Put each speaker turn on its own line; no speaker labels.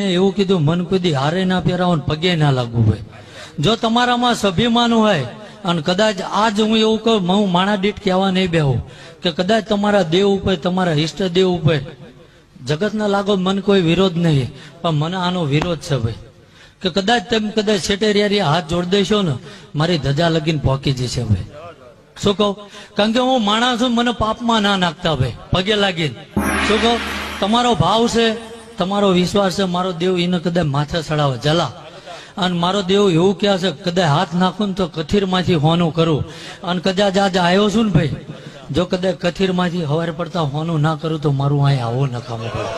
એવું કીધું, મન કુદી હારે ના પહેરાવો પગે ના લાગવું ભાઈ જો તમારામાં સ્વાભિમાન હોય, અને કદાચ આજ હું એવું કહું હું માણા દીઠ કહેવા નહીં બેહું. કે કદાચ તમારા દેવ ઉપર, તમારા ઈષ્ટ દેવ ઉપર જગતના લાગો મન કોઈ વિરોધ નહીં. પણ મને આનો વિરોધ છે ભાઈ. કે કદાચ તમે કદાચ સેટેરિયારી હાથ જોડી દેશો ને, મારી ધજા લગીને પોકી જશે ભાઈ. શું કહું? કારણ કે હું માણસ મને પાપમાં ના નાખતા ભાઈ, પગે લાગીને. શું કહું? તમારો ભાવ છે તમારો વિશ્વાસ છે, મારો દેવ એને કદાચ માથે ચડાવે. જલા. અને મારો દેવ એવું કહે છે કદાચ હાથ નાખું ને તો કથીરમાંથી હોનું કરું. અને કદાચ આજ આવ્યો છું ને ભાઈ, જો કદાચ કથીરમાંથી હવારે પડતા હોનું ના કરું તો મારું અહીંયા આવો નકામું પડે.